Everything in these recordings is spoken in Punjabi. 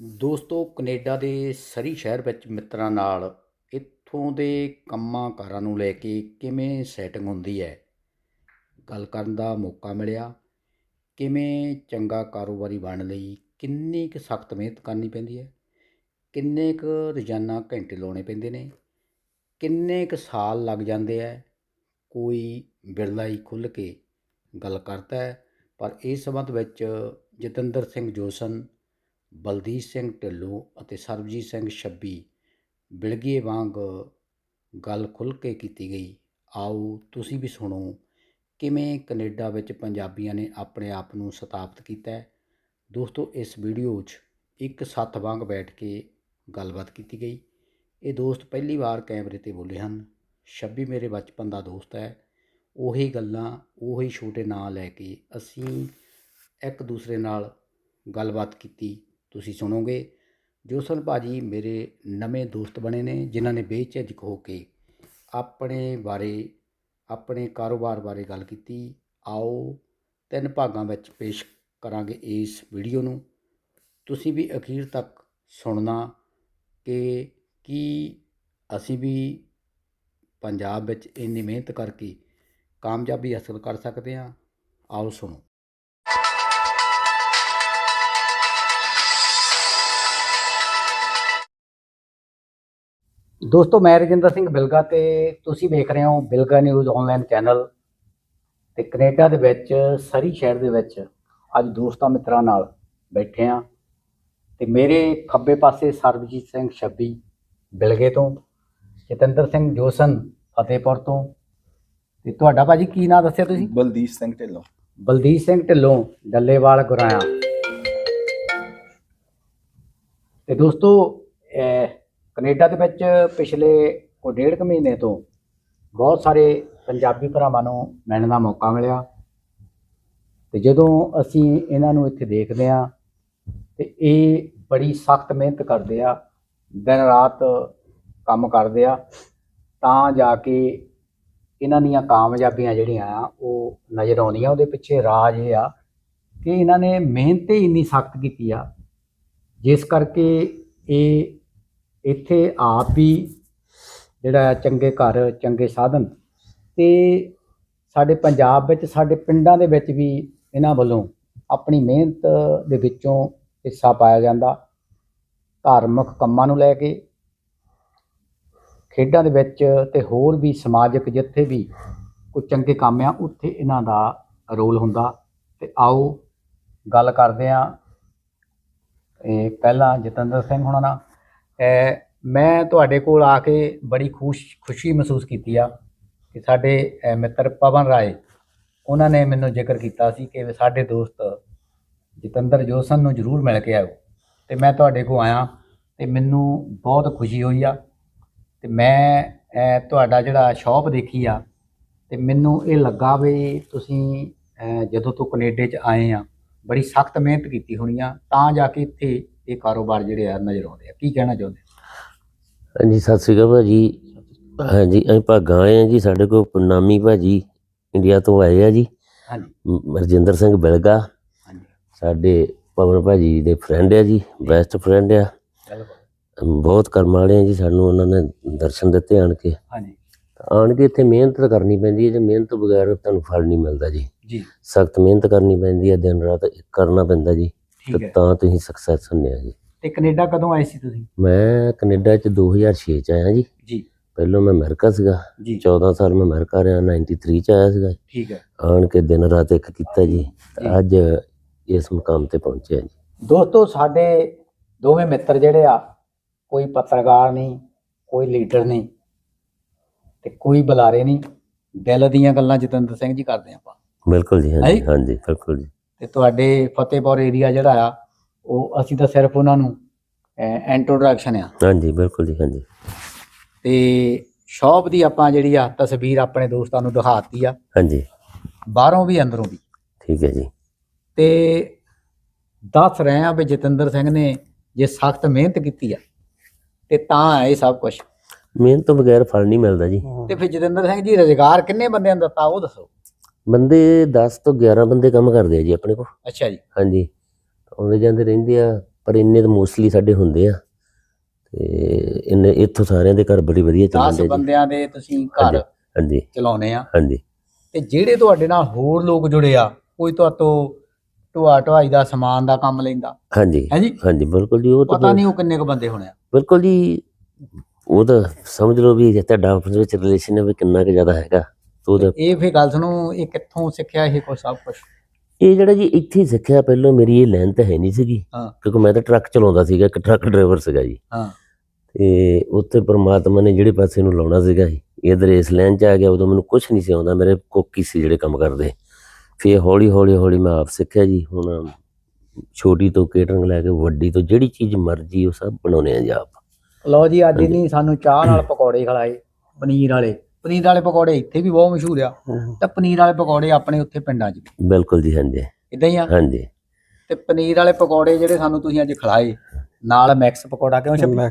ਦੋਸਤੋ, ਕੈਨੇਡਾ ਦੇ ਸਰੀ ਸ਼ਹਿਰ ਵਿੱਚ ਮਿੱਤਰਾਂ ਨਾਲ ਇੱਥੋਂ ਦੇ ਕੰਮਾਂ ਕਾਰਾਂ ਨੂੰ ਲੈ ਕੇ ਕਿਵੇਂ ਸੈਟਿੰਗ ਹੁੰਦੀ ਹੈ? ਗੱਲ ਕਰਨ ਦਾ ਮੌਕਾ ਮਿਲਿਆ। ਕਿਵੇਂ ਚੰਗਾ ਕਾਰੋਬਾਰੀ ਬਣਨ ਲਈ ਕਿੰਨੀ ਕੁ ਸਖਤ ਮਿਹਨਤ ਕਰਨੀ ਪੈਂਦੀ ਹੈ? ਕਿੰਨੇ ਕੁ ਰੋਜ਼ਾਨਾ ਘੰਟੇ ਲਾਉਣੇ ਪੈਂਦੇ ਨੇ? ਕਿੰਨੇ ਕੁ ਸਾਲ ਲੱਗ ਜਾਂਦੇ ਹੈ? ਕੋਈ ਬਿਰਲਾ ਹੀ ਖੁੱਲ੍ਹ ਕੇ ਗੱਲ ਕਰਦਾ ਹੈ, ਪਰ ਇਸ ਸੰਬੰਧ ਵਿੱਚ ਜਤਿੰਦਰ ਸਿੰਘ ਜੋਸਨ ਬਲਦੀਪ ਸਿੰਘ ਢਿੱਲੋਂ ਅਤੇ ਸਰਬਜੀਤ ਸਿੰਘ ਛੱਬੀ ਬਿਲਗੀਏ ਵਾਂਗ ਗੱਲ ਖੁੱਲ੍ਹ ਕੇ ਕੀਤੀ ਗਈ। ਆਓ ਤੁਸੀਂ ਵੀ ਸੁਣੋ, ਕਿਵੇਂ ਕੈਨੇਡਾ ਵਿੱਚ ਪੰਜਾਬੀਆਂ ਨੇ ਆਪਣੇ ਆਪ ਨੂੰ ਸਥਾਪਿਤ ਕੀਤਾ ਹੈ। ਦੋਸਤੋ, ਇਸ ਵੀਡੀਓ 'ਚ ਇੱਕ ਸੱਥ ਵਾਂਗ ਬੈਠ ਕੇ ਗੱਲਬਾਤ ਕੀਤੀ ਗਈ। ਇਹ ਦੋਸਤ ਪਹਿਲੀ ਵਾਰ ਕੈਮਰੇ ਤੇ ਬੋਲੇ ਹਨ। ਛੱਬੀ ਮੇਰੇ ਬਚਪਨ ਦਾ ਦੋਸਤ ਹੈ। ਉਹੀ ਗੱਲਾਂ ਉਹੀ ਛੋਟੇ ਨਾਂ ਲੈ ਕੇ ਅਸੀਂ ਇੱਕ ਦੂਸਰੇ ਨਾਲ ਗੱਲਬਾਤ ਕੀਤੀ। ਤੁਸੀਂ ਸੁਣੋਗੇ ਜੋਸਨ ਭਾਜੀ ਮੇਰੇ ਨਵੇਂ ਦੋਸਤ ਬਣੇ ਨੇ, ਜਿਨ੍ਹਾਂ ਨੇ ਬੇਝਿਜਕ ਹੋ ਕੇ ਆਪਣੇ ਬਾਰੇ, ਆਪਣੇ ਕਾਰੋਬਾਰ ਬਾਰੇ ਗੱਲ ਕੀਤੀ, ਆਓ ਤਿੰਨ ਭਾਗਾਂ ਵਿੱਚ ਪੇਸ਼ ਕਰਾਂਗੇ ਇਸ ਵੀਡੀਓ ਨੂੰ। ਤੁਸੀਂ ਵੀ ਅਖੀਰ ਤੱਕ ਸੁਣਨਾ ਕਿ ਕੀ ਅਸੀਂ ਵੀ ਪੰਜਾਬ ਵਿੱਚ ਇੰਨੀ ਮਿਹਨਤ ਕਰਕੇ ਕਾਮਯਾਬੀ ਹਾਸਲ ਕਰ ਸਕਦੇ ਹਾਂ। ਆਓ ਸੁਣੋ। ਦੋਸਤੋ ਮੈਂ ਰਜਿੰਦਰ ਸਿੰਘ ਬਿਲਗਾ ਤੇ ਤੁਸੀਂ ਵੇਖ ਰਹੇ ਹੋ ਬਿਲਗਾ ਨਿਊਜ਼ ਆਨਲਾਈਨ ਚੈਨਲ ਤੇ ਕੈਨੇਡਾ ਦੇ ਵਿੱਚ ਸਰੀ ਸ਼ਹਿਰ ਦੇ ਵਿੱਚ ਅੱਜ ਦੋਸਤਾਂ ਮਿੱਤਰਾਂ ਨਾਲ ਬੈਠੇ ਆ ਤੇ ਮੇਰੇ ਖੱਬੇ ਪਾਸੇ ਸਰਬਜੀਤ ਸਿੰਘ ਛੱਬੀ ਬਿਲਗੇ ਤੋਂ ਜਤਿੰਦਰ ਸਿੰਘ ਜੋਸਨ ਫਤਿਹਪੁਰ ਤੋਂ ਤੇ ਤੁਹਾਡਾ ਭਾਜੀ ਕੀ ਨਾਂ ਦੱਸਿਆ ਤੁਸੀਂ? ਬਲਦੀਪ ਸਿੰਘ ਢਿੱਲੋਂ। ਬਲਦੀਪ ਸਿੰਘ ਢਿੱਲੋਂ ਡੱਲੇਵਾਲ ਗੁਰਾਇਆ। ਤੇ ਦੋਸਤੋ ਕੈਨੇਡਾ ਦੇ ਵਿੱਚ ਪਿਛਲੇ ਕੋਈ ਡੇਢ ਕੁ ਮਹੀਨੇ ਤੋਂ ਬਹੁਤ ਸਾਰੇ ਪੰਜਾਬੀ ਭਰਾਵਾਂ ਨੂੰ ਮਿਲਣ ਦਾ ਮੌਕਾ ਮਿਲਿਆ। ਤੇ ਜਦੋਂ ਅਸੀਂ ਇਹਨਾਂ ਨੂੰ ਇੱਥੇ ਦੇਖਦੇ ਆ ਤੇ ਇਹ ਬੜੀ ਸਖਤ ਮਿਹਨਤ ਕਰਦੇ ਆ, ਦਿਨ ਰਾਤ ਕੰਮ ਕਰਦੇ ਆ, ਤਾਂ ਜਾ ਕੇ ਇਹਨਾਂ ਦੀਆਂ ਕਾਮਯਾਬੀਆਂ ਜਿਹੜੀਆਂ ਆ, ਉਹ ਨਜ਼ਰ ਆਉਂਦੀਆਂ। ਉਹਦੇ ਪਿੱਛੇ ਰਾਜ ਇਹ ਆ ਕਿ ਇਹਨਾਂ ਨੇ ਮਿਹਨਤ ਹੀ ਇੰਨੀ ਸਖਤ ਕੀਤੀ ਆ, ਜਿਸ ਕਰਕੇ ਇਹ ਇੱਥੇ ਆਪ ਵੀ ਜਿਹੜਾ ਹੈ ਚੰਗੇ ਘਰ, ਚੰਗੇ ਸਾਧਨ ਤੇ ਸਾਡੇ ਪੰਜਾਬ ਵਿੱਚ, ਸਾਡੇ ਪਿੰਡਾਂ ਦੇ ਵਿੱਚ ਵੀ ਇਹਨਾਂ ਵੱਲੋਂ ਆਪਣੀ ਮਿਹਨਤ ਦੇ ਵਿੱਚੋਂ ਹਿੱਸਾ ਪਾਇਆ ਜਾਂਦਾ। ਧਾਰਮਿਕ ਕੰਮਾਂ ਨੂੰ ਲੈ ਕੇ, ਖੇਡਾਂ ਦੇ ਵਿੱਚ ਤੇ ਹੋਰ ਵੀ ਸਮਾਜਿਕ ਜਿੱਥੇ ਵੀ ਕੋਈ ਚੰਗੇ ਕੰਮ ਆ, ਉੱਥੇ ਇਹਨਾਂ ਦਾ ਰੋਲ ਹੁੰਦਾ। ਤੇ ਆਓ ਗੱਲ ਕਰਦੇ ਆ ਇਹ ਪਹਿਲਾਂ ਜਤਿੰਦਰ ਸਿੰਘ ਹੁਣਾਂ ਨਾਲ। ਮੈਂ ਤੁਹਾਡੇ ਕੋਲ ਆ ਕੇ ਬੜੀ ਖੁਸ਼, ਖੁਸ਼ੀ ਮਹਿਸੂਸ ਕੀਤੀ ਆ ਕਿ ਸਾਡੇ ਮਿੱਤਰ ਪਵਨ ਰਾਏ, ਉਹਨਾਂ ਨੇ ਮੈਨੂੰ ਜ਼ਿਕਰ ਕੀਤਾ ਸੀ ਕਿ ਸਾਡੇ ਦੋਸਤ ਜਤਿੰਦਰ ਜੋਸਨ ਨੂੰ ਜ਼ਰੂਰ ਮਿਲ ਕੇ ਆਓ। ਤੇ ਮੈਂ ਤੁਹਾਡੇ ਕੋਲ ਆਇਆ ਤੇ ਮੈਨੂੰ ਬਹੁਤ ਖੁਸ਼ੀ ਹੋਈ ਆ ਤੇ ਮੈਂ ਤੁਹਾਡਾ ਜਿਹੜਾ ਸ਼ਾਪ ਦੇਖੀ ਆ ਤੇ ਮੈਨੂੰ ਇਹ ਲੱਗਾ ਵੀ ਤੁਸੀਂ ਜਦੋਂ ਤੋਂ ਕੈਨੇਡਾ 'ਚ ਆਏ ਆ, ਬੜੀ ਸਖਤ ਮਿਹਨਤ ਕੀਤੀ ਹੋਣੀ ਆ, ਤਾਂ ਜਾ ਕੇ ਇੱਥੇ ਇਹ ਕਾਰੋਬਾਰ ਜਿਹੜੇ ਆ ਨਜ਼ਰ ਆਉਂਦੇ ਆ। ਕੀ ਕਹਿਣਾ ਚਾਹੁੰਦੇ ਹਾਂਜੀ ਸਤਿ ਸ਼੍ਰੀ ਅਕਾਲ ਭਾਜੀ। ਹਾਂਜੀ ਅਸੀਂ ਭਾਗਾਂ ਆਏ ਆ ਜੀ ਸਾਡੇ ਕੋਲ ਪੁਨਾਮੀ ਭਾਜੀ ਇੰਡੀਆ ਤੋਂ ਆਏ ਆ ਜੀ। ਹਾਂਜੀ। ਮ- ਰਜਿੰਦਰ ਸਿੰਘ ਬਿਲਗਾ। ਹਾਂਜੀ। ਸਾਡੇ ਪਵਨ ਭਾਜੀ ਦੇ ਫਰੈਂਡ ਆ ਜੀ ਬੈਸਟ ਫਰੈਂਡ ਆ। ਬਹੁਤ ਕਰਮ ਵਾਲੇ ਆ ਜੀ ਸਾਨੂੰ ਉਹਨਾਂ ਨੇ ਦਰਸ਼ਨ ਦਿੱਤੇ ਆਣ ਕੇ। ਹਾਂਜੀ। ਆਣ ਕੇ ਇੱਥੇ ਮਿਹਨਤ ਤਾਂ ਕਰਨੀ ਪੈਂਦੀ ਹੈ ਜੇ ਮਿਹਨਤ ਬਗੈਰ ਤੁਹਾਨੂੰ ਫਲ ਨਹੀਂ ਮਿਲਦਾ ਜੀ। ਜੀ। ਸਖਤ ਮਿਹਨਤ ਕਰਨੀ ਪੈਂਦੀ ਹੈ ਦਿਨ ਰਾਤ ਕਰਨਾ ਪੈਂਦਾ ਜੀ। ਠੀਕ ਤੇ ਹੈ। ਤਾਂ ਤੁਸੀਂ ਸਕਸੈਸ ਹੁੰਦੇ ਆ ਜੀ। ਤੇ ਕੈਨੇਡਾ ਕਦੋਂ ਆਏ ਸੀ ਤੁਸੀਂ? ਮੈਂ ਕੈਨੇਡਾ ਚ 2006 ਚ ਆਇਆ ਜੀ। ਜੀ। ਪਹਿਲਾਂ ਮੈਂ ਅਮਰੀਕਾ ਸੀਗਾ। ਜੀ। 14 ਸਾਲ ਮੈਂ ਅਮਰੀਕਾ ਰਿਹਾ 93 ਚ ਆਇਆ ਸੀਗਾ। ਠੀਕ ਹੈ। ਆਣ ਕੇ ਦਿਨ ਰਾਤ ਇੱਕ ਕੀਤਾ ਜੀ। ਤੇ। ਅੱਜ ਇਸ ਮੁਕਾਮ ਤੇ ਪਹੁੰਚਿਆ ਜੀ। ਦੋਸਤੋ ਸਾਡੇ ਦੋਵੇਂ ਮਿੱਤਰ ਜਿਹੜੇ ਆ ਕੋਈ ਪੱਤਰਕਾਰ ਨਹੀਂ ਕੋਈ ਲੀਡਰ ਨਹੀਂ ਤੇ ਕੋਈ ਬੁਲਾਰੇ ਨਹੀਂ। ਦਿਲ ਦੀਆਂ ਗੱਲਾਂ ਜਤਿੰਦਰ ਸਿੰਘ ਜੀ ਕਰਦੇ ਆਪਾਂ। ਬਿਲਕੁਲ ਜੀ? ਹਾਂਜੀ ਹਾਂਜੀ ਬਿਲਕੁਲ ਜੀ। ਤੇ ਤੁਹਾਡੇ ਫਤਿਹਪੁਰ ਏਰੀਆ ਜਿਹੜਾ ਆ ਉਹ ਅਸੀਂ ਤਾਂ ਸਿਰਫ ਉਹਨਾਂ ਨੂੰ ਇੰਟਰੋਡਕਸ਼ਨ ਆ। ਹਾਂਜੀ ਬਿਲਕੁਲ ਜੀ ਹਾਂਜੀ। ਤੇ ਸ਼ੌਪ ਦੀ ਆਪਾਂ ਜਿਹੜੀ ਆ ਤਸਵੀਰ ਆਪਣੇ ਦੋਸਤਾਂ ਨੂੰ ਦਿਖਾਤੀ ਆ। ਹਾਂਜੀ। ਬਾਹਰੋਂ ਵੀ ਅੰਦਰੋਂ ਵੀ। ਠੀਕ ਹੈ ਜੀ। ਤੇ ਦੱਸ ਰਹੇ ਆ ਵੀ ਜਤਿੰਦਰ ਸਿੰਘ ਨੇ ਜੇ ਸਖਤ ਮਿਹਨਤ ਕੀਤੀ ਆ ਤੇ ਤਾਂ ਇਹ ਸਭ ਕੁਝ ਮਿਹਨਤ ਤੋਂ ਬਗੈਰ ਫਲ ਨਹੀਂ ਮਿਲਦਾ ਜੀ। ਤੇ ਫਿਰ ਜਤਿੰਦਰ ਸਿੰਘ ਜੀ ਰੁਜ਼ਗਾਰ ਕਿੰਨੇ ਬੰਦਿਆਂ ਨੂੰ ਦਿੱਤਾ ਉਹ ਦੱਸੋ। ਬੰਦੇ 10 ਤੋਂ 11 ਬੰਦੇ ਕੰਮ ਕਰਦੇ ਆ ਜੀ ਆਪਣੇ ਕੋਲ। ਅੱਛਾ ਜੀ। ਹਾਂਜੀ। ਆਉਂਦੇ ਜਾਂਦੇ ਰਹਿੰਦੇ ਆ ਪਰ ਇੰਨੇ ਤਾਂ ਮੋਸਟਲੀ ਸਾਡੇ ਹੁੰਦੇ ਆ। ਤੇ ਇੰਨੇ ਇੱਥੋਂ ਸਾਰਿਆਂ ਦੇ ਘਰ ਬੜੀ ਵਧੀਆ 10 ਚੱਲਦੇ ਜੀ। ਬੰਦਿਆਂ ਦੇ ਤੁਸੀਂ ਘਰ ਹਾਂਜੀ। ਚਲਾਉਨੇ ਆ। ਹਾਂਜੀ। ਤੇ ਜਿਹੜੇ ਤੁਹਾਡੇ ਨਾਲ ਹੋਰ ਲੋਕ ਜੁੜੇ ਆ ਕੋਈ ਤੁਹਾਤੋਂ ਢੋਆ ਢੁਆਈ ਦਾ ਸਮਾਨ ਦਾ ਕੰਮ ਲੈਂਦਾ? ਹਾਂਜੀ। ਹੈ ਜੀ? ਹਾਂਜੀ ਬਿਲਕੁਲ ਜੀ ਉਹ ਤਾਂ ਪਤਾ ਨਹੀਂ ਉਹ ਕਿੰਨੇ ਕੁ ਬੰਦੇ ਹੋਣੇ ਆ। ਬਿਲਕੁਲ ਜੀ ਉਹ ਤਾਂ ਸਮਝ ਲਓ ਵੀ ਜੇ ਤੁਹਾਡਾ ਆਪਸ ਵਿੱਚ ਰਿਲੇਸ਼ਨ ਹੈ ਵੀ ਕਿੰਨਾ ਕੁ ਜ਼ਿਆਦਾ ਹੈਗਾ। ਉਹਦਾ ਇਹ ਫੇ ਗੱਲ ਸੁਣੋ ਇਹ ਕਿੱਥੋਂ ਸਿੱਖਿਆ ਇਹ ਕੋ ਸਭ ਕੁਝ ਇਹ ਜਿਹੜਾ ਜੀ ਇੱਥੇ ਸਿੱਖਿਆ ਪਹਿਲਾਂ ਮੇਰੀ ਇਹ ਲਾਈਨ ਤਾਂ ਹੈ ਨਹੀਂ ਸੀਗੀ। ਕਿਉਂਕਿ ਮੈਂ ਤਾਂ ਟਰੱਕ ਚਲਾਉਂਦਾ ਸੀਗਾ ਇੱਕ ਟਰੱਕ ਡਰਾਈਵਰ ਸੀਗਾ ਜੀ। ਹਾਂ। ਤੇ ਉੱਥੇ ਪ੍ਰਮਾਤਮਾ ਨੇ ਜਿਹੜੇ ਪਾਸੇ ਨੂੰ ਲਾਉਣਾ ਸੀਗਾ ਇਧਰ ਇਸ ਲਾਈਨ 'ਚ ਆ ਗਿਆ ਉਦੋਂ ਮੈਨੂੰ ਕੁਝ ਨਹੀਂ ਸੀ ਆਉਂਦਾ ਮੇਰੇ ਕੋਕੀ ਸੀ ਜਿਹੜੇ ਕੰਮ ਕਰਦੇ। ਫਿਰ ਹੌਲੀ ਹੌਲੀ ਹੌਲੀ ਮੈਂ ਆਪ ਸਿੱਖਿਆ ਜੀ ਹੁਣ ਛੋਟੀ ਤੋਂ ਕੇਟਰਿੰਗ ਲੈ ਕੇ ਵੱਡੀ ਤੋਂ ਜਿਹੜੀ ਚੀਜ਼ ਮਰਜ਼ੀ ਉਹ ਸਭ ਬਣਾਉਣੇ ਆ ਜੀ ਆਪ। ਲਓ ਜੀ ਅੱਜ ਨਹੀਂ ਸਾਨੂੰ ਚਾਹ ਨਾਲ ਪਕੌੜੇ ਖਿਲਾਏ ਪਨੀਰ ਵਾਲੇ। ਪਨੀਰ ਵਾਲੇ ਪਕੌੜੇ ਇੱਥੇ ਵੀ ਬਹੁਤ ਮਸ਼ਹੂਰ ਆ। ਤੇ ਪਨੀਰ ਵਾਲੇ ਪਕੌੜੇ ਆਪਣੇ ਉੱਥੇ ਪਿੰਡਾਂ 'ਚ ਵੀ। ਬਿਲਕੁਲ ਜੀ ਹਾਂਜੀ। ਇਦਾਂ ਹੀ ਆ? ਹਾਂਜੀ। ਤੇ ਪਨੀਰ ਵਾਲੇ ਪਕੌੜੇ ਜਿਹੜੇ ਸਾਨੂੰ ਤੁਸੀਂ ਅੱਜ ਖਿਲਾਏ ਨਾਲ ਮਿਕਸ ਪਕੌੜਾ ਕਿਉਂ ਛੱਪੀ? ਮੈਂ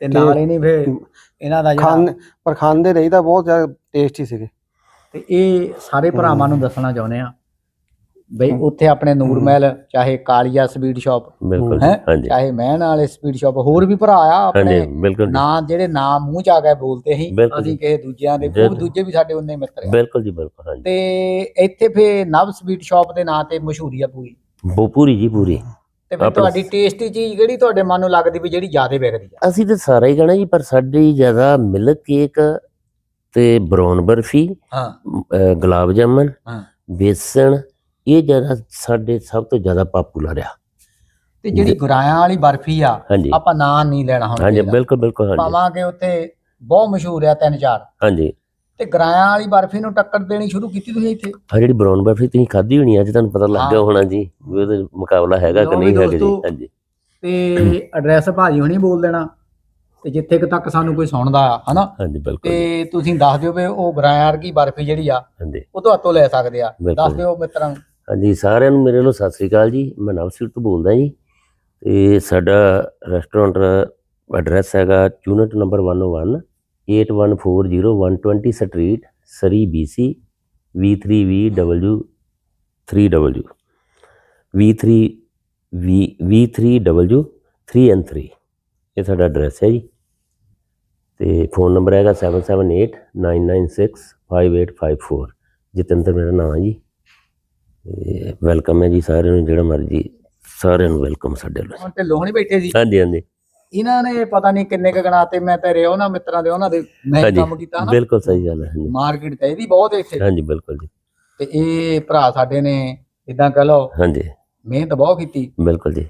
ਤੇ ਨਾਲ ਹੀ ਨਹੀਂ ਫੇ ਇਹਨਾਂ ਦਾ ਜਿਹੜਾ ਪਰ ਖਾਂਦੇ ਰਹੀ ਤਾਂ ਬਹੁਤ ਜ਼ਿਆਦਾ ਟੇਸਟੀ ਸੀਗੇ। ਤੇ ਇਹ ਸਾਰੇ ਭਰਾਵਾਂ ਨੂੰ ਦੱਸਣਾ ਚਾਹੁੰਦੇ ਆ ਬਈ ਉੱਥੇ ਆਪਣੇ ਨੂਰ ਮਹਿਲ ਚਾਹੇ ਕਾਲੀਆ ਸਵੀਟ ਸ਼ਾਪ ਬਿਲਕੁਲ ਹਾਂਜੀ। ਚਾਹੇ ਮਹਿਣ ਵਾਲੇ ਸਵੀਟ ਸ਼ਾਪ ਹੋਰ ਵੀ ਭਰਾ ਆ ਆਪਣੇ। ਨਾਂ ਜਿਹੜੇ ਨਾਮ ਮੂੰਹ ਚ ਆ ਗਏ ਬੋਲਤੇ ਸੀ ਅਸੀਂ। ਕਿਸੇ ਦੂਜਿਆਂ ਦੇ ਉਹ। ਦੂਜੇ ਵੀ ਸਾਡੇ ਉਹਨੇ ਮਿੱਤਰ ਆ। ਬਿਲਕੁਲ ਜੀ ਬਿਲਕੁਲ ਹਾਂਜੀ। ਤੇ ਇੱਥੇ ਫੇ ਨਵ ਸਵੀਟ ਸ਼ਾਪ ਦੇ ਨਾਂ ਤੇ ਮਸ਼ਹੂਰੀ ਆ ਪੂਰੀ। ਉਹ ਪੂਰੀ ਜੀ ਪੂਰੀ। ਤੇ ਫਿਰ ਤੁਹਾਡੀ ਟੇਸਟੀ ਚੀਜ਼ ਕਿਹੜੀ ਤੁਹਾਡੇ ਮਨ ਨੂੰ ਲੱਗਦੀ ਵੀ ਜਿਹੜੀ ਜ਼ਿਆਦਾ ਵਿਕਦੀ ਆ? ਅਸੀਂ ਤਾਂ ਸਾਰਾ ਹੀ ਕਹਿਣਾ ਜੀ ਪਰ ਸਾਡੀ ਜ਼ਿਆਦਾ ਮਿਲਕ ਕੇਕ ਤੇ ਬ੍ਰਾਊਨ ਬਰਫੀ ਹਾਂ। ਗੁਲਾਬ ਜਾਮਨ ਹਾਂ। ਬੇਸਣ ਇਹ ਜ਼ਿਆਦਾ ਸਾਡੇ ਸਭ ਤੋਂ ਜ਼ਿਆਦਾ ਪਪੂਲਰ ਆ। ਤੇ ਜਿਹੜੀ ਗੁਰਾਇਆਂ ਵਾਲੀ ਬਰਫੀ ਆ ਹਾਂਜੀ। ਆਪਾਂ ਨਾਂ ਨਹੀਂ ਲੈਣਾ ਹੁਣ ਹਾਂਜੀ ਇਹਦਾ। ਬਿਲਕੁਲ ਬਿਲਕੁਲ ਹਾਂਜੀ। ਪਾਵਾਂਗੇ ਉੱਥੇ ਬਹੁਤ ਮਸ਼ਹੂਰ ਆ ਤਿੰਨ ਚਾਰ। ਹਾਂਜੀ। ਤੇ ਗਰਾਇਆਂ ਵਾਲੀ ਬਰਫੀ ਨੂੰ ਟੱਕਰ ਦੇਣੀ ਸ਼ੁਰੂ ਕੀਤੀ ਤੁਸੀਂ ਇੱਥੇ? ਆ ਜਿਹੜੀ ਬ੍ਰਾਊਨ ਬਰਫੀ ਤੁਸੀਂ ਖਾਧੀ ਹੋਣੀ ਅੱਜ ਤੁਹਾਨੂੰ ਪਤਾ ਲੱਗ ਗਿਆ ਹਾਂ। ਹੋਣਾ ਜੀ ਵੀ ਉਹਦਾ ਮੁਕਾਬਲਾ ਹੈਗਾ ਕਿ ਲਓ ਨਹੀਂ ਹੈਗਾ ਜੀ। ਦੋਸਤੋ, ਹਾਂਜੀ। ਤੇ ਐਡਰੈਸ ਭਾਜੀ ਹੁਣੀ ਬੋਲ ਦੇਣਾ ਤੇ ਜਿੱਥੇ ਕੁ ਤੱਕ ਸਾਨੂੰ ਕੋਈ ਸੁਣਦਾ ਆ ਹਨਾ? ਹਾਂਜੀ ਬਿਲਕੁਲ। ਤੇ ਤੁਸੀਂ ਦੱਸ ਦਿਓ ਵੀ ਉਹ ਗਰਾਇਆਂ ਵਰਗੀ ਬਰਫੀ ਜਿਹੜੀ ਆ ਹਾਂਜੀ। ਉਹ ਤੋਂ ਹੱਥੋਂ ਲੈ ਸਕਦੇ ਆ। ਬਿਲਕੁਲ। ਦੱਸ ਦਿਓ ਮਿੱਤਰਾਂ ਨੂੰ। ਹਾਂਜੀ, ਸਾਰਿਆਂ ਨੂੰ ਮੇਰੇ ਵੱਲੋਂ ਸਤਿ ਸ੍ਰੀ ਅਕਾਲ ਜੀ। ਮੈਂ ਨਵਸੀਰ ਤੋਂ ਬੋਲਦਾ ਜੀ ਤੇ ਸਾਡਾ ਰੈਸਟੋਰੈਂਟ ਐਡਰੈਸ ਹੈਗਾ unit number 101 8140 street Surrey BC V3VW 3W V3 V V3W 3N3 ਇਹ ਸਾਡਾ ਐਡਰੈਸ ਹੈ ਜੀ। ਤੇ ਫੋਨ ਨੰਬਰ ਹੈਗਾ 7789965854 ਜਤਿੰਦਰ ਮੇਰਾ ਨਾਮ ਹੈ ਜੀ। ਤੇ ਵੈਲਕਮ ਹੈ ਜੀ ਸਾਰਿਆਂ ਨੂੰ ਜਿਹੜਾ ਮਰਜ਼ੀ ਸਾਰਿਆਂ ਨੂੰ ਵੈਲਕਮ ਸਾਡੇ ਵੱਲੋਂ ਹੁਣ ਤੇ ਲੋਹਣੀ ਬੈਠੇ ਸੀ ਹਾਂਜੀ ਹਾਂਜੀ। ਇਹਨਾਂ ਨੇ ਪਤਾ ਨਹੀਂ ਕਿੰਨੇ ਕ ਗਣਾਤੇ ਮੈਂ ਤੇਰੇ ਉਹਨਾਂ ਮਿੱਤਰਾਂ ਦੇ ਉਹਨਾਂ ਦੇ ਮੈਂ ਕੰਮ ਕੀਤਾ ਨਾ ਬਿਲਕੁਲ ਸਹੀ ਗੱਲ ਹੈ ਹਾਂਜੀ। ਮਾਰਕੀਟ ਤੇ ਇਹਦੀ ਬਹੁਤ ਇੱਥੇ। ਹਾਂਜੀ ਬਿਲਕੁਲ ਜੀ। ਤੇ ਇਹ ਭਰਾ ਸਾਡੇ ਨੇ ਇਦਾਂ ਕਹ ਲਓ ਹਾਂਜੀ। ਮਿਹਨਤ ਬਹੁਤ ਕੀਤੀ। ਬਿਲਕੁਲ ਜੀ।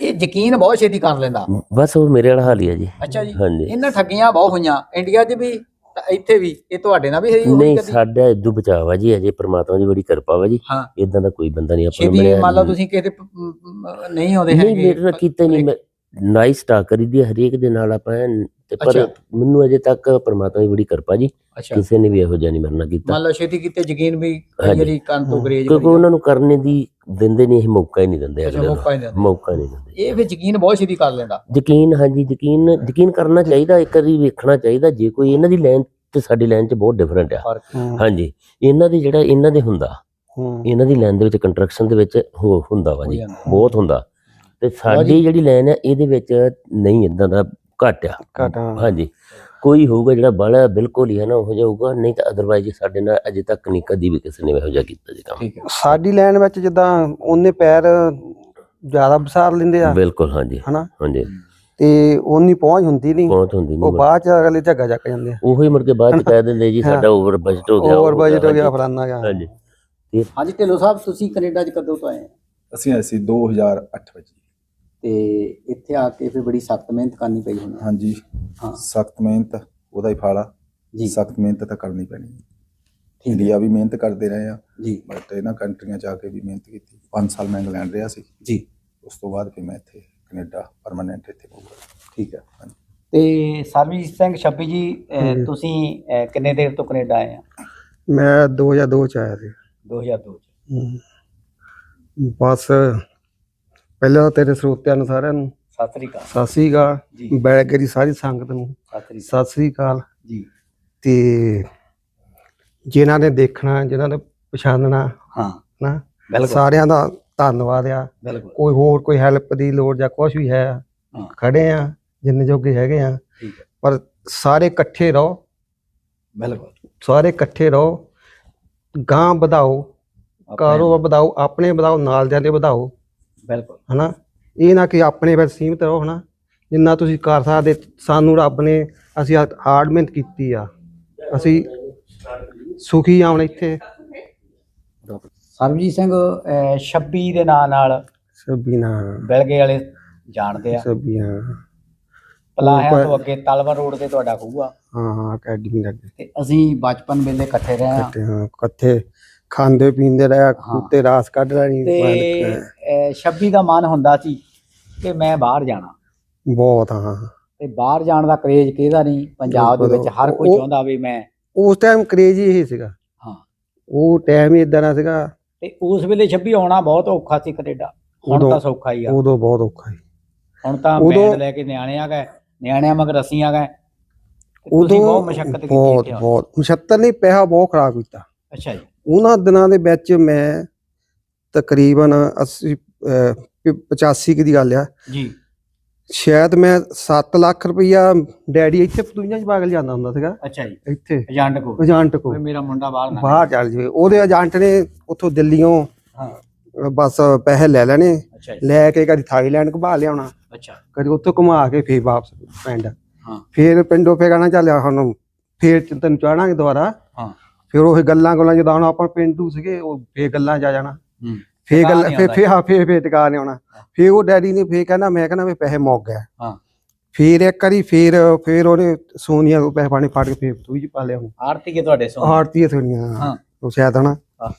ਇਹ ਯਕੀਨ ਬਹੁਤ ਛੇਤੀ ਕਰ ਲੈਂਦਾ। ਬਸ ਉਹ ਮੇਰੇ ਵਾਲਾ ਹਾਲ ਹੀ ਹੈ ਜੀ। ਅੱਛਾ ਜੀ। ਹਾਂਜੀ। ਇਹਨਾਂ ਠੱਗੀਆਂ ਬਹੁਤ ਹੋਈਆਂ। ਇੰਡੀਆ 'ਚ ਵੀ ਤਾਂ ਇੱਥੇ ਵੀ ਇਹ ਤੁਹਾਡੇ ਨਾਲ ਵੀ ਹੋਈ ਹੋਈ ਨਹੀਂ ਸਾਡਾ ਇਦੋਂ ਬਚਾਵਾ ਜੀ ਅਜੇ ਪ੍ਰਮਾਤਮਾ ਦੀ ਬੜੀ ਕਿਰਪਾ ਵਾ ਜੀ। ਹਾਂ। ਇਦਾਂ ਦਾ ਕੋਈ ਬੰਦਾ ਨਹੀਂ ਆਪਾਂ ਨੂੰ ਮਿਲਿਆ ਮੰਨ ਲਓ ਤੁਸੀਂ ਕਿਤੇ ਨਹੀਂ ਆਉਂਦੇ ਨਹੀਂ ਹੈਗੇ। ਮੇਰੇ ਨਾਲ ਕੀਤਾ ਨਹੀਂ ਨਾਈਸ ਟਾਕ ਕਰੀਦੀ ਹੈ ਹਰੇਕ ਦੇ ਨਾਲ ਆਪਾਂ ਤੇ ਪਰ। ਮੈਨੂੰ ਅਜੇ ਤੱਕ ਪ੍ਰਮਾਤਮਾ ਦੀ ਬੜੀ ਕਿਰਪਾ ਜੀ। ਕਿਸੇ ਨੇ ਵੀ ਇਹੋ ਜਿਹਾ ਨਹੀਂ ਮੇਰੇ ਨਾਲ ਕੀਤਾ। ਮੰਨ ਲਓ ਛੇਤੀ ਕੀਤੇ ਯਕੀਨ ਵੀ। ਵਾਰੀ ਕੰਨ ਤੋਂ ਗਰੇਜ ਕਿਉਂਕਿ ਉਹਨਾਂ ਨੂੰ ਕਰਨੇ ਦੀ ਦਿੰਦੇ ਨਹੀਂ ਇਹ ਮੌਕਾ ਹੀ ਨਹੀਂ ਦਿੰਦੇ ਅੱਛਾ ਅਗਲੇ ਮੌਕਾ ਹੀ ਨਹੀਂ ਦਿੰਦੇ। ਮੌਕਾ ਨਹੀਂ ਦਿੰਦੇ। ਇਹ ਫਿਰ ਯਕੀਨ ਬਹੁਤ ਛੇਤੀ ਕਰ ਲੈਂਦਾ। ਯਕੀਨ ਹਾਂਜੀ ਯਕੀਨ ਯਕੀਨ ਕਰਨਾ ਚਾਹੀਦਾ ਇੱਕ ਵਾਰੀ ਵੇਖਣਾ ਚਾਹੀਦਾ ਜੇ ਕੋਈ ਇਹਨਾਂ ਦੀ ਲਾਈਨ ਤੇ ਸਾਡੀ ਲਾਈਨ 'ਚ ਬਹੁਤ ਡਿਫਰੈਂਟ ਆ। ਫ਼ਰਕ। ਹਾਂਜੀ ਇਹਨਾਂ ਦੀ ਜਿਹੜਾ ਇਹਨਾਂ ਦੇ ਹੁੰਦਾ ਇਹਨਾਂ ਦੀ ਲਾਈਨ ਦੇ ਵਿੱਚ ਕੰਸਟਰਕਸ਼ਨ ਦੇ ਵਿੱਚ ਹੋ ਹੁੰਦਾ ਵਾ ਹੋ ਜੀ ਜਾਂਦਾ। ਬਹੁਤ ਹੁੰਦਾ। ਤੇ ਸਾਡੀ ਜਿਹੜੀ ਲਾਈਨ ਹੈ ਇਹਦੇ ਵਿੱਚ ਨਹੀਂ ਇਦਾਂ ਦਾ ਘੱਟ ਆ ਘਟਾ। ਹਾਂਜੀ। ਕੋਈ ਹੋਊਗਾ ਜਿਹੜਾ ਬਾਹਲਾ ਬਿਲਕੁਲ ਹੀ ਹੈ ਨਾ ਹੋ ਜਾਊਗਾ ਨਹੀਂ ਤਾਂ ਅਦਰਵਾਈਜ਼ ਸਾਡੇ ਨਾਲ ਅਜੇ ਤੱਕ ਨਹੀਂ ਕਦੀ ਵੀ ਕਿਸੇ ਨੇ ਇਹੋ ਜਿਹਾ ਕੀਤਾ ਜੀ ਕੰਮ ਠੀਕ ਹੈ। ਸਾਡੀ ਲਾਈਨ ਵਿੱਚ ਜਿੱਦਾਂ ਉਹਨੇ ਪੈਰ ਜ਼ਿਆਦਾ ਵਿਸਾਰ ਲੈਂਦੇ ਆ। ਬਿਲਕੁਲ ਹਾਂਜੀ। ਹਨਾ? ਹਾਂਜੀ। ਤੇ ਉਹਨੀ ਪਹੁੰਚ ਹੁੰਦੀ ਨਹੀਂ। ਬਹੁਤ ਹੁੰਦੀ ਉਹ ਨਹੀਂ ਬਾਅਦ ਚ ਅਗਲੇ ਝੱਗਾ ਚੱਕ ਜਾਂਦੇ ਆ। ਉਹੀ ਮੁੜ ਕੇ ਬਾਅਦ ਚ ਕਹਿ ਦਿੰਦੇ ਜੀ ਸਾਡਾ ਓਵਰ ਬਜਟ ਹੋ ਗਿਆ ਓਵਰ ਉਹ ਬਜਟ ਹੋ ਗਿਆ। ਫਲਾਨਾ ਗਿਆ ਹਾਂਜੀ। ਹਾਂਜੀ ਢਿੱਲੋਂ ਸਾਹਿਬ ਤੁਸੀਂ ਕੈਨੇਡਾ 'ਚ ਕਦੋਂ ਤੋਂ ਆਏ? ਅਸੀਂ ਆਏ ਸੀ 2008 ਵਿੱਚ ਤੇ ਇੱਥੇ ਆ ਕੇ ਫਿਰ ਬੜੀ ਸਖਤ ਮਿਹਨਤ ਕਰਨੀ ਪਈ ਹੋਣੀ। ਹਾਂਜੀ। ਹਾਂ। ਸਖਤ ਮਿਹਨਤ ਉਹਦਾ ਹੀ ਫਲ। ਆ ਜੀ। ਸਖਤ ਮਿਹਨਤ ਤਾਂ ਕਰਨੀ ਪੈਣੀ ਹੈ। ਇੰਡੀਆ ਵੀ ਮਿਹਨਤ ਕਰਦੇ ਰਹੇ ਆ। ਜੀ। ਬਟ ਇਹਨਾਂ ਕੰਟਰੀਆਂ ਚ ਆ ਕੇ ਵੀ ਮਿਹਨਤ ਕੀਤੀ। 5 ਸਾਲ ਮੈਂ ਇੰਗਲੈਂਡ ਰਿਹਾ ਸੀ। ਜੀ। ਉਸ ਤੋਂ ਬਾਅਦ ਫਿਰ ਮੈਂ ਇੱਥੇ ਕੈਨੇਡਾ ਪਰਮਾਨੈਂਟ ਇੱਥੇ ਹੋ ਗਿਆ ਠੀਕ ਹੈ। ਤੇ ਸਰਬਜੀਤ ਸਿੰਘ ਛੱਬੀ ਜੀ ਅਹ, ਤੁਸੀਂ ਅਹ, ਕਿੰਨੇ ਦੇਰ ਤੋਂ ਕੈਨੇਡਾ ਆਏ ਆ? ਮੈਂ 2002 ਚ ਆਇਆ ਸੀ। 2002 ਚ। ਹੂੰ। ਬਸ ਪਹਿਲਾਂ ਤਾਂ ਤੇਰੇ ਸਰੋਤਿਆਂ ਨੂੰ ਸਾਰਿਆਂ ਨੂੰ ਸਤਿ ਸ੍ਰੀ ਅਕਾਲ। ਸਤਿ ਸ੍ਰੀ ਅਕਾਲ। ਜੀ। ਬੈਠ ਦੀ ਸਾਰੀ ਸੰਗਤ ਨੂੰ। ਸਤਿ ਸ੍ਰੀ ਅਕਾਲ। ਸਤਿ ਸ੍ਰੀ ਅਕਾਲ। ਜੀ। ਤੇ ਜਿਨ੍ਹਾਂ ਨੇ ਦੇਖਣਾ ਜਿਨ੍ਹਾਂ ਨੇ ਪਛਾਣਨਾ ਹਾਂ। ਨਾ ਬਿਲਕੁਲ। ਸਾਰਿਆਂ ਦਾ ਧੰਨਵਾਦ ਆ। ਬਿਲਕੁਲ। ਕੋਈ ਹੋਰ ਕੋਈ ਹੈਲਪ ਦੀ ਲੋੜ ਜਾਂ ਕੁਝ ਵੀ ਹੈ ਹਾਂ। ਖੜੇ ਆ ਜਿੰਨੇ ਜੋਗੇ ਹੈਗੇ ਆ। ਠੀਕ ਹੈ ਪਰ ਸਾਰੇ ਇਕੱਠੇ ਰਹੋ। ਬਿਲਕੁਲ। ਸਾਰੇ ਇਕੱਠੇ ਰਹੋ। ਗਾਂ ਵਧਾਓ। ਕਾਰੋਬਾਰ ਵਧਾਓ। ਆਪਣੇ ਵਧਾਓ ਨਾਲ ਦੇ ਵਧਾਓ। ਬਿਲਕੁਲ। ਹਨਾ? ਇਹ ਨਾ ਕਿ ਆਪਣੇ ਵਿੱਚ ਸੀਮਿਤ ਰਹੋ ਹਨਾ? ਜਿੰਨਾ ਤੁਸੀਂ ਕਰ ਸਕਦੇ ਸਾਨੂੰ ਰੱਬ ਨੇ ਅਸੀਂ ਹਾਰਡ ਮਿਹਨਤ ਕੀਤੀ ਆ। ਅਸੀਂ ਸੁਖੀ ਆਉਣ ਇੱਥੇ। ਸਰਬਜੀਤ ਸਿੰਘ ਅਹ, 26 ਦੇ ਨਾਂ ਨਾਲ ਸਬੀਨਾ ਬਿਲਗੇ ਵਾਲੇ ਜਾਣਦੇ ਆ। ਸਬੀਆਂ ਪਲਾਹਿਆਂ ਤੋਂ ਅੱਗੇ ਤਲਵਰ ਰੋਡ ਤੇ ਤੁਹਾਡਾ ਖੂਹ ਆ। ਹਾਂ ਹਾਂ ਅਕੈਡਮੀ ਲੱਗੇ। ਤੇ ਅਸੀਂ ਬਚਪਨ ਵੇਲੇ ਇਕੱਠੇ ਰਹੇ ਆ। ਇਕੱਠੇ ਹਾਂ ਇਕੱਠੇ ਖਾਂਦੇ ਪੀਂਦੇ ਰਹੇ ਕੁੱਤੇ ਰਾਸ ਕੱਢ ਲੈਣੀ ਤੇ 26 ਦਾ ਮਨ ਹੁੰਦਾ ਸੀ ਕਿ ਮੈਂ ਬਾਹਰ ਜਾਣਾ। ਬਹੁਤ ਹਾਂ। ਤੇ ਬਾਹਰ ਜਾਣ ਦਾ ਕਰੇਜ ਕਿਹਦਾ ਨਹੀਂ? ਪੰਜਾਬ ਦੇ ਵਿੱਚ ਹਰ ਕੋਈ ਚਾਹੁੰਦਾ ਵੀ ਮੈਂ ਉਸ ਟਾਈਮ ਕ੍ਰੇਜ਼ ਹੀ ਸੀਗਾ। ਹਾਂ। ਉਹ ਟਾਈਮ ਹੀ ਇਦਾਂ ਦਾ ਸੀਗਾ। ਤੇ ਉਸ ਵੇਲੇ 26 ਆਉਣਾ ਬਹੁਤ ਔਖਾ ਸੀ ਕੈਨੇਡਾ। ਹੁਣ ਤਾਂ ਸੌਖਾ ਹੀ ਆ। ਉਦੋਂ ਬਹੁਤ ਔਖਾ ਸੀ। ਹੁਣ ਤਾਂ ਬੈਂਡ ਲੈ ਕੇ ਨਿਆਣੇ ਆ ਗਏ ਨਿਆਣਿਆਂ ਮਗਰ ਅਸੀਂ ਆ ਗਏ। ਉਦੋਂ ਬਹੁਤ ਮਸ਼ੱਕਤ ਕੀਤੀ ਬਹੁਤ। ਬਹੁਤ। ਮੁਸ਼ੱਤਰ ਨਹੀਂ ਪੈਸਾ ਬਹੁਤ ਖਰਾਬ ਕੀਤਾ। ਅੱਛਾ ਜੀ। ਉਹਨਾਂ ਦਿਨਾਂ ਦੇ ਵਿੱਚ ਮੈਂ ਤਕਰੀਬਨ 80 ਅਹ, ਪ- 85 ਕੁ ਦੀ ਗੱਲ ਆ। ਜੀ। ਸ਼ਾਇਦ ਮੈਂ 7 ਲੱਖ ਰੁਪਈਆ ਡੈਡੀ ਇੱਥੇ ਪਤੂਈਆਂ ਚ ਪਾਗਲ ਜਾਂਦਾ ਹੁੰਦਾ ਸੀਗਾ। ਅੱਛਾ ਜੀ। ਇੱਥੇ। ਏਜੰਟ ਕੋ ਏਜੰਟ ਕੋ ਮੇਰਾ ਮੁੰਡਾ ਬਾਹਰ ਨਾ ਬਾਹਰ ਚੱਲ ਜਾਵੇ। ਉਹਦੇ ਏਜੰਟ ਨੇ ਉੱਥੋਂ ਦਿੱਲੀੋਂ ਹਾਂ। ਬਸ ਪੈਸੇ ਲੈ ਲੈਣੇ। ਜੀ। ਲੈ ਕੇ ਕਦੀ ਥਾਈਲੈਂਡ ਘੁਮਾ ਲਿਆਉਣਾ ਅੱਛਾ। ਕਦੀ ਉੱਥੋਂ ਘੁਮਾ ਕੇ ਫੇਰ ਵਾਪਸ ਪਿੰਡ। ਹਾਂ। ਫੇਰ ਪਿੰਡੋਂ ਫੇਰ ਕਹਿਣਾ ਚੱਲ ਹੁਣ ਫੇਰ ਤੈਨੂੰ ਚਾੜਾਂਗੇ ਦੁਬਾਰਾ। ਹਾਂ। ਫਿਰ ਉਹ ਗੱਲਾਂ ਗੱਲਾਂ ਜਦੋਂ ਆਪਾਂ ਪਿੰਡੂ ਸੀਗੇ ਉਹ ਫੇਰ ਗੱਲਾਂ ਆ ਜਾਣਾ। ਹੂੰ। ਫੇਰ ਟਿਕਾ ਗੱਲ ਆਉਂਦਾ ਫੇਰ ਹਾਂ ਫੇਰ ਫੇਰ ਟਿਕਾ ਨਹੀਂ ਆਉਣਾ। ਫੇਰ ਉਹ ਡੈਡੀ ਨੇ ਫੇਰ ਕਹਿੰਦਾ ਮੈਂ ਕਹਿੰਦਾ ਵੀ ਪੈਸੇ ਮੁੱਕ ਗਏ। ਹਾਂ। ਫੇਰ ਇੱਕ ਵਾਰੀ ਫੇਰ ਫੇਰ ਉਹਨੇ ਸੋਨੀਆ ਤੋਂ ਪੈਸੇ ਪਾਣੀ ਫੜ ਕੇ ਫੇਰ ਤੂੰ ਜੀ ਪਾ ਲਿਆ ਹੁਣ ਆਰਤੀ ਕੇ ਤੁਹਾਡੇ ਸੋ ਆਰਤੀ ਸੋਨੀਆ ਹਾਂ। ਉਹ ਸ਼ਾਇਦ ਹਨਾ। ਹਾਂ।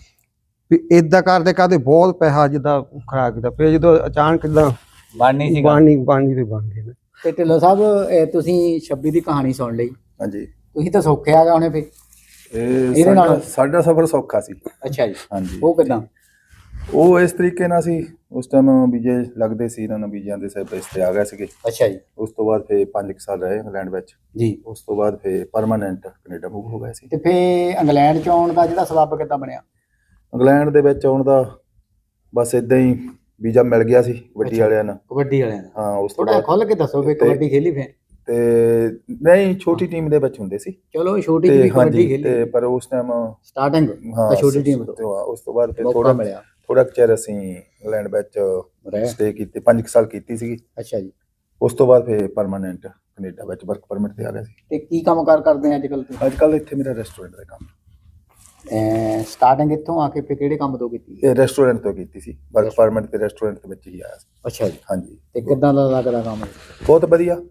ਵੀ ਇਦਾਂ ਕਰਦੇ ਕਰਦੇ ਬਹੁਤ ਪੈਸਾ ਜਿੱਦਾਂ ਖਰਾਬ ਕੀਤਾ। ਫੇਰ ਜਦੋਂ ਅਚਾਨਕ ਇਦਾਂ ਬਣ ਸੀਗਾ ਬਾਣੀ ਬਾਣੀ ਤੇ ਬਣ ਗਏ ਨੇ। ਤੇ ਢਿੱਲੋਂ ਸਾਹਿਬ ਇਹ ਤੁਸੀਂ 26 ਦੀ ਕਹਾਣੀ ਸੁਣ ਲਈ। ਹਾਂਜੀ। ਤੁਸੀਂ ਤਾਂ ਸੌਖੇ ਆ ਗਏ ਹੁਣੇ ਫੇ ਇਹ ਇਹਦੇ ਸਾਡਾ ਨਾਲ- ਸਾਡਾ ਸਫ਼ਰ ਸੌਖਾ ਸੀ। ਅੱਛਾ ਜੀ। ਹਾਂਜੀ। ਉਹ ਕਿਦਾਂ? ਉਹ ਇਸ ਤਰੀਕੇ ਨਾਲ ਸੀ ਉਸ ਟਾਈਮ ਵੀਜ਼ੇ ਲੱਗਦੇ ਸੀ ਇਹਨਾਂ ਨੂੰ ਵੀਜ਼ਿਆਂ ਦੇ ਸਿਰ ਤੇ ਆ ਗਏ ਸੀਗੇ। ਅੱਛਾ ਜੀ। ਉਸ ਤੋਂ ਬਾਅਦ ਫੇ 5 ਸਾਲ ਰਹੇ ਇੰਗਲੈਂਡ ਵਿੱਚ। ਜੀ। ਉਸ ਤੋਂ ਬਾਅਦ ਫੇ ਪਰਮਾਨੈਂਟ ਕੈਨੇਡਾ ਮੂਵ ਹੋ ਗਏ ਸੀ। ਤੇ ਫੇ ਇੰਗਲੈਂਡ ਚ ਆਉਣ ਦਾ ਜਿਹੜਾ ਸਬੱਬ ਕਿਦਾਂ ਬਣਿਆ? ਇੰਗਲੈਂਡ ਦੇ ਵਿੱਚ ਆਉਣ ਦਾ ਬਸ ਇਦਾਂ ਹੀ ਵੀਜ਼ਾ ਮਿਲ ਗਿਆ ਸੀ ਅੱਛਾ। ਵਾਲਿਆਂ ਨੂੰ ਕਬੱਡੀ ਵਾਲਿਆਂ ਦਾ ਹਾਂ ਉਸ ਤੋਂ ਥੋੜਾ ਬਾਅਦ ਖੁੱਲ ਕੇ ਦੱਸੋ ਵੀ ਕਬੱਡੀ ਖੇਲੀ ਫੇ ਤੇ ਨਹੀਂ ਛੋਟੀ ਟੀਮ ਦੇ ਵਿੱਚ ਹੁੰਦੇ ਸੀ। ਚਲੋ ਛੋਟੀ ਜਿਹੀ ਤੇ ਕਬੱਡੀ ਹਾਂਜੀ ਖੇਲੀ। ਤੇ ਪਰ ਉਸ ਟਾਈਮ ਸਟਾਰਟਿੰਗ ਤਾਂ ਛੋਟੀ ਟੀਮ ਤੋਂ ਉਸ ਤੋਂ ਬਾਅਦ ਫਿਰ ਮੌਕਾ ਥੋੜਾ ਮਿਲਿਆ। ਥੋੜਾ ਕੁ ਚਿਰ ਅਸੀਂ ਇੰਗਲੈਂਡ ਵਿੱਚ ਰਹਿ। ਸਟੇ ਕੀਤੀ 5 ਸਾਲ ਕੀਤੀ ਸੀਗੀ। ਅੱਛਾ ਜੀ। ਉਸ ਤੋਂ ਬਾਅਦ ਫਿਰ ਪਰਮਾਨੈਂਟ ਕੈਨੇਡਾ ਵਿੱਚ ਵਰਕ ਪਰਮਿਟ ਤੇ ਆ ਗਿਆ ਸੀ। ਤੇ ਕੀ ਕੰਮ ਕਾਰ ਕਰਦੇ ਆ ਅੱਜ ਕੱਲ ਤੁਸੀਂ? ਅੱਜ ਕੱਲ ਇੱਥੇ ਮੇਰਾ ਰੈਸਟੋਰੈਂਟ ਦਾ ਕੰਮ। ਸਟਾਰਟਿੰਗ ਇੱਥੋਂ ਆ ਕੇ ਫੇ ਕਿਹੜੇ ਕੰਮ ਤੋਂ ਕੀਤੀ? ਇਹ ਰੈਸਟੋਰੈਂਟ ਤੋਂ ਕੀਤੀ ਸੀ। ਵਰਕ ਪਰਮਿਟ ਤੇ ਰੈਸਟੋਰੈਂਟ ਦੇ ਵਿੱਚ ਹੀ ਆਇਆ ਸੀ। ਅੱਛਾ ਜੀ। ਹਾਂਜੀ। ਤੇ ਕਿਦਾਂ ਦਾ ਲੱਗਦਾ ਕੰਮ? ਬਹੁਤ ਵਧੀਆ।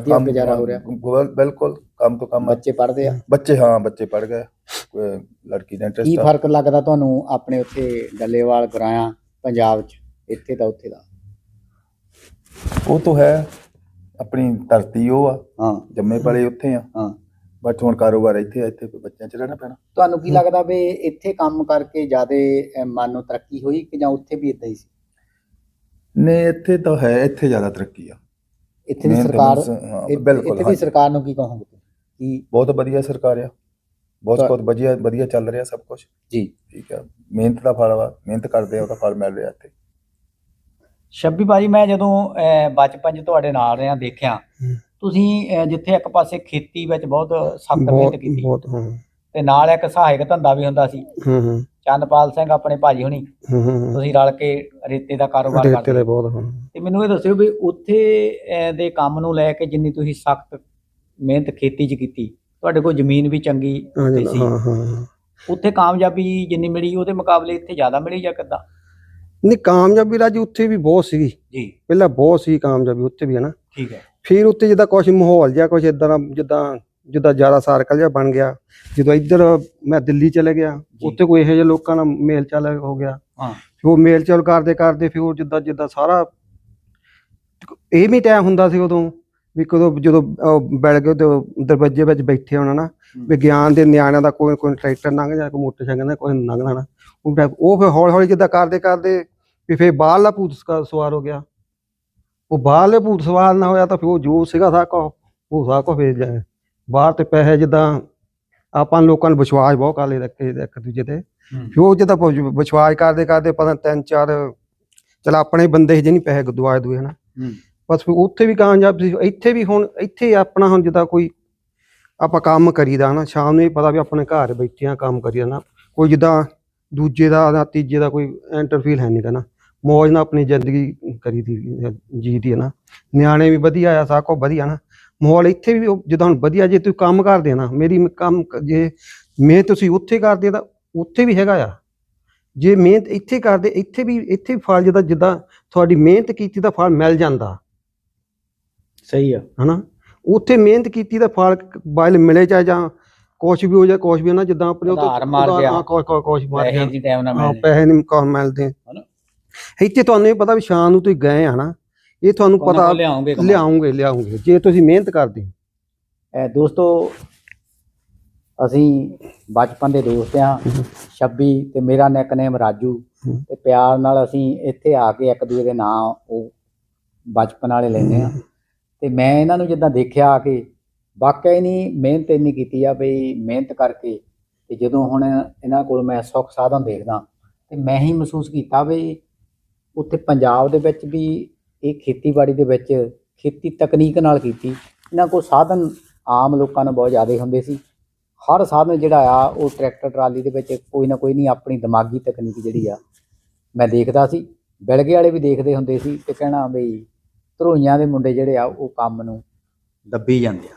ਵਧੀਆ ਗੁਜ਼ਾਰਾ ਹੋ ਰਿਹਾ। ਬਿਲ- ਬਿਲਕੁਲ ਕੰਮ ਤੋਂ ਕੰਮ ਬੱਚੇ ਪੜ੍ਹਦੇ ਆ? ਬੱਚੇ ਹਾਂ ਬੱਚੇ ਪੜ ਗਏ। ਕੋਈ ਲੜਕੀ ਦਾ ਕੀ ਇੰਟਰਸਟ ਫ਼ਰਕ ਲੱਗਦਾ ਤੁਹਾਨੂੰ ਆਪਣੇ ਉੱਥੇ ਡੱਲੇਵਾਲ ਗਰਾਇਆ ਪੰਜਾਬ 'ਚ? ਇੱਥੇ ਤਾਂ ਉੱਥੇ ਦਾ? ਉਹ ਤਾਂ ਹੈ ਆਪਣੀ ਧਰਤੀ ਉਹ ਆ। ਹਾਂ। ਜੰਮੇ ਪਲੇ ਉੱਥੇ ਆ। ਹਾਂ। ਬਟ ਹੁਣ ਕਾਰੋਬਾਰ ਇੱਥੇ ਆ ਇੱਥੇ ਬੱਚਿਆਂ ਚ ਰਹਿਣਾ ਪੈਣਾ। ਤੁਹਾਨੂੰ ਕੀ ਲੱਗਦਾ ਵੀ ਇੱਥੇ ਕੰਮ ਕਰਕੇ ਜ਼ਿਆਦਾ ਮਨ ਨੂੰ ਤਰੱਕੀ ਹੋਈ ਕਿ ਜਾਂ ਉੱਥੇ ਵੀ ਇਦਾਂ ਹੀ ਸੀ? ਨੇ ਇੱਥੇ ਤਾਂ ਹੈ ਇੱਥੇ ਜ਼ਿਆਦਾ ਤਰੱਕੀ ਆ। ਇੱਥੇ ਦੀ ਮਿਹਨਤ ਸਰਕਾਰ ਹਾਂ, ਇੱਥੇ ਬਿਲਕੁਲ, ਇੱਥੇ ਦੀ ਹਾਂਜੀ। ਸਰਕਾਰ ਨੂੰ ਕੀ ਕਹੋਗੇ ਕੀ ਬਹੁਤ ਵਧੀਆ ਸਰਕਾਰ ਆ। ਬਹੁਤ ਤਾਂ- ਬਹੁਤ ਵਧੀਆ ਵਧੀਆ ਚੱਲ ਰਿਹਾ ਸਭ ਕੁਝ। ਜੀ। ਠੀਕ ਆ। ਮਿਹਨਤ ਦਾ ਫਲ ਵਾ। ਮਿਹਨਤ ਕਰਦੇ ਆ ਉਹਦਾ ਫਲ ਮਿਲ ਰਿਹਾ ਇੱਥੇ। ਸ਼ੱਬੀ ਭਾਜੀ ਮੈਂ ਜਦੋਂ ਅਹ, ਬਚਪਨ 'ਚ ਤੁਹਾਡੇ ਨਾਲ ਰਿਹਾ ਦੇਖਿਆ ਹੂੰ। ਤੁਸੀਂ ਅਹ, ਜਿੱਥੇ ਇੱਕ ਪਾਸੇ ਖੇਤੀ ਵਿੱਚ ਬਹੁਤ ਸਖਤ ਬਹੁਤ ਮਿਹਨਤ ਕੀਤੀ ਬਹੁਤ ਹਾਂ। ਤੇ ਨਾਲ ਇੱਕ ਸਹਾਇਕ ਧੰਦਾ ਵੀ ਹੁੰਦਾ ਸੀ। ਹੂੰ ਹੂੰ। ਚੰਦਪਾਲ ਸਿੰਘ ਆਪਣੇ ਭਾਜੀ ਹੁਣੀ ਹੂੰ ਹੂੰ ਤੁਸੀਂ ਰਲ ਕੇ ਰੇਤੇ ਦਾ ਕਾਰੋਬਾਰ ਰੇਤੇ ਕਰਦੇ ਦੇ ਬਹੁਤ ਹਾਂ ਤੇ ਮੈਨੂੰ ਇਹ ਦੱਸਿਓ ਵੀ ਉੱਥੇ ਅਹ, ਦੇ ਕੰਮ ਨੂੰ ਲੈ ਕੇ ਜਿੰਨੀ ਤੁਸੀਂ ਸਖਤ ਮਿਹਨਤ ਖੇਤੀ 'ਚ ਕੀਤੀ ਤੁਹਾਡੇ ਕੋਲ ਜ਼ਮੀਨ ਵੀ ਚੰਗੀ ਉੱਥੇ ਸੀ। ਹਾਂ ਹਾਂ। ਉੱਥੇ ਕਾਮਯਾਬੀ ਜਿੰਨੀ ਮਿਲੀ ਉਹਦੇ ਮੁਕਾਬਲੇ ਇੱਥੇ ਜ਼ਿਆਦਾ ਮਿਲੀ ਜਾਂ ਕਿੱਦਾਂ? ਨਹੀਂ ਕਾਮਯਾਬੀ ਰਾਜੀ ਉੱਥੇ ਵੀ ਬਹੁਤ ਸੀਗੀ। ਜੀ। ਪਹਿਲਾਂ ਬਹੁਤ ਸੀ ਕਾਮਯਾਬੀ ਉੱਥੇ ਵੀ ਹਨਾ ਠੀਕ ਹੈ। ਫਿਰ ਉੱਤੇ ਜਿੱਦਾਂ ਕੁਝ ਮਾਹੌਲ ਜਿਹਾ ਕੁਝ ਇਦਾਂ ਦਾ ਜਿੱਦਾਂ ਜਿੱਦਾਂ ਜ਼ਿਆਦਾ ਸਰਕਲ ਜਿਹਾ ਬਣ ਗਿਆ। ਜਦੋਂ ਇੱਧਰ ਮੈਂ ਦਿੱਲੀ ਚਲੇ ਗਿਆ। ਉੱਥੇ ਕੋਈ ਇਹੋ ਜਿਹੇ ਲੋਕਾਂ ਨਾਲ ਮੇਲ ਚਾਲ ਹੋ ਗਿਆ। ਹਾਂ। ਫਿਰ ਉਹ ਮੇਲ ਚਾਲ ਕਰਦੇ ਕਰਦੇ ਫਿਰ ਉਹ ਜਿੱਦਾਂ ਜਿੱਦਾਂ ਸਾਰਾ ਇਹ ਵੀ ਟਾਈਮ ਹੁੰਦਾ ਸੀ ਉਦੋਂ ਵੀ ਕਦੋਂ ਜਦੋਂ ਬੈਠ ਕੇ ਉਹਦੇ ਦਰਵਾਜ਼ੇ ਵਿੱਚ ਬੈਠੇ ਹੋਣਾ ਨਾ ਵਿਗਿਆਨ ਦੇ ਨਿਆਣਿਆਂ ਦਾ ਕੋਈ ਕੋਈ ਟਰੈਕਟਰ ਲੰਘ ਜਾ ਕੋਈ ਮੋਟਰਸਾਈਕਲ ਦਾ ਕੋਈ ਲੰਘ ਜਾਣਾ। ਉਹ ਫਿਰ- ਉਹ ਫਿਰ ਹੌਲੀ ਹੌਲੀ ਜਿੱਦਾਂ ਕਰਦੇ ਕਰਦੇ ਵੀ ਫਿਰ ਬਾਹਰਲਾ ਭੂਤ ਸਵਾਰ ਹੋ ਗਿਆ। ਉਹ ਬਾਹਰਲੇ ਭੂਤ ਸਵਾਰ ਨਾ ਹੋਇਆ ਤਾਂ ਫਿਰ ਉਹ ਜੋ ਸੀਗਾ ਸਾ ਕੋ ਉਹ ਸਾ ਕੋ ਫੇਰ ਜਾਏ ਬਾਹਰ ਤੇ ਪੈਸੇ ਜਿੱਦਾਂ ਆਪਾਂ ਲੋਕਾਂ ਨੂੰ ਵਿਸ਼ਵਾਸ ਬਹੁਤ ਕਰ ਲਏ ਇੱਕ ਇੱਕ ਦੂਜੇ ਤੇ। ਫਿਰ ਉਹ ਜਦੋਂ ਵਿਸ਼ਵਾਸ ਕਰਦੇ ਕਰਦੇ ਪਤਾ ਤਿੰਨ ਚਾਰ ਚਲ ਆਪਣੇ ਬੰਦੇ ਜਿਹੇ ਨਹੀਂ ਪੈਸੇ ਦੁਆਏ ਦੂਏ ਹਨਾ। ਬਸ ਫਿਰ ਉੱਥੇ ਵੀ ਕਾਮਯਾਬ ਸੀ ਇੱਥੇ ਵੀ ਹੁਣ ਇੱਥੇ ਆਪਣਾ ਹੁਣ ਜਿੱਦਾਂ ਕੋਈ ਆਪਾਂ ਕੰਮ ਕਰੀਦਾ ਨਾ ਸ਼ਾਮ ਨੂੰ ਹੀ ਪਤਾ ਵੀ ਆਪਣੇ ਘਰ ਬੈਠੇ ਆ ਕੰਮ ਕਰੀਦਾ ਨਾ ਕੋਈ ਜਿੱਦਾਂ ਦੂਜੇ ਦਾ ਜਾਂ ਤੀਜੇ ਦਾ ਕੋਈ ਇੰਟਰਫੀਲ ਹੈ ਨਹੀਂ ਗਾ ਨਾ ਮੌਜ ਨਾਲ ਆਪਣੀ ਜ਼ਿੰਦਗੀ ਕਰੀਦੀ ਜੀਦੀ ਹੈ ਨਾ ਨਿਆਣੇ ਵੀ ਵਧੀਆ ਆ ਸਭ ਕੁਛ ਵਧੀਆ ਨਾ ਮਾਹੌਲ ਇੱਥੇ ਵੀ ਉਹ ਜਿੱਦਾਂ ਹੁਣ ਵਧੀਆ ਜੇ ਤੁਸੀਂ ਕੰਮ ਕਰਦੇ ਨਾ ਮੇਰੀ ਮ- ਕੰਮ ਜੇ ਮਿਹਨਤ ਤੁਸੀਂ ਉੱਥੇ ਕਰਦੇ ਤਾਂ ਉੱਥੇ ਵੀ ਹੈਗਾ ਆ। ਜੇ ਮਿਹਨਤ ਇੱਥੇ ਕਰਦੇ ਇੱਥੇ ਵੀ ਇੱਥੇ ਵੀ ਫਲ ਜਿੱਦਾਂ ਜਿੱਦਾਂ ਤੁਹਾਡੀ ਮਿਹਨਤ ਕੀਤੀ ਦਾ ਫਲ ਮਿਲ ਜਾਂਦਾ। ਸਹੀ ਆ। ਹਨਾ? ਉੱਥੇ ਮਿਹਨਤ ਕੀਤੀ ਦਾ ਫਲ ਬਾਇਲ ਮਿਲੇ ਚਾਹੇ ਜਾਂ ਕੁਛ ਵੀ ਹੋ ਜਾ ਕੁਛ ਵੀ ਨਾ ਜਿੱਦਾਂ ਆਪਣੇ ਉਧਾਰ ਮਾਰ ਗਿਆ। ਹਾਂ, ਕੁਛ ਮਾਰ ਗਿਆ। ਪੈਸੇ ਦੀ ਟਾਈਮ ਮਿਲਦੇ। ਪੈਸੇ ਨਹੀਂ ਕੋ ਮਿਲਦੇ। ਹਨਾ? ਇੱਥੇ ਤੁਹਾਨੂੰ ਇਹ ਪਤਾ ਵੀ ਸ਼ਾਮ ਨੂੰ ਤੁਸੀਂ ਗਏ ਆ ਨਾ ਇਹ ਤੁਹਾਨੂੰ ਉਹਨਾਂ ਪਤਾ ਕੋਲ ਲਿਆਉਂਗੇ ਕਮਾ- ਲਿਆਉਂਗੇ ਲਿਆਉਂਗੇ। ਜੇ ਤੁਸੀਂ ਮਿਹਨਤ ਕਰਦੇ ਹੋ। ਇਹ ਦੋਸਤੋ ਅਸੀਂ ਬਚਪਨ ਦੇ ਦੋਸਤ ਆ। 26 ਤੇ ਮੇਰਾ ਨਿਕਨੇਮ ਰਾਜੂ। ਤੇ ਪਿਆਰ ਨਾਲ ਅਸੀਂ ਇੱਥੇ ਆ ਕੇ ਇੱਕ ਦੂਜੇ ਦੇ ਨਾਂ ਉਹ ਬਚਪਨ ਵਾਲੇ ਲੈਂਦੇ ਆ। ਤੇ ਮੈਂ ਇਹਨਾਂ ਨੂੰ ਜਿੱਦਾਂ ਦੇਖਿਆ ਆ ਕੇ ਵਾਕਿਆ ਹੀ ਨਹੀਂ ਮਿਹਨਤ ਇੰਨੀ ਕੀਤੀ ਆ ਬਈ ਮਿਹਨਤ ਕਰਕੇ। ਤੇ ਜਦੋਂ ਹੁਣ ਇਹਨਾਂ ਕੋਲ ਮੈਂ ਸੁੱਖ ਸਾਧਨ ਦੇਖਦਾ ਤੇ ਮੈਂ ਹੀ ਮਹਿਸੂਸ ਕੀਤਾ ਵੀ ਉੱਥੇ ਪੰਜਾਬ ਦੇ ਵਿੱਚ ਵੀ ਇਹ ਖੇਤੀਬਾੜੀ ਦੇ ਵਿੱਚ ਖੇਤੀ ਤਕਨੀਕ ਨਾਲ ਕੀਤੀ। ਇਹਨਾਂ ਕੋਲ ਸਾਧਨ ਆਮ ਲੋਕਾਂ ਨੂੰ ਬਹੁਤ ਜ਼ਿਆਦਾ ਹੁੰਦੇ ਸੀ। ਹਰ ਸਾਧਨ ਜਿਹੜਾ ਆ, ਉਹ ਟਰੈਕਟਰ, ਟਰਾਲੀ ਦੇ ਵਿੱਚ ਕੋਈ ਨਾ ਕੋਈ ਨਹੀਂ, ਆਪਣੀ ਦਿਮਾਗੀ ਤਕਨੀਕ ਜਿਹੜੀ ਆ, ਮੈਂ ਦੇਖਦਾ ਸੀ। ਬਿਲਗੇ ਵਾਲੇ ਵੀ ਦੇਖਦੇ ਹੁੰਦੇ ਸੀ ਤੇ ਕਹਿਣਾ ਬਈ ਧਰੋਈਆਂ ਦੇ ਮੁੰਡੇ ਜਿਹੜੇ ਆ, ਉਹ ਕੰਮ ਨੂੰ ਦੱਬੀ ਜਾਂਦੇ ਆ।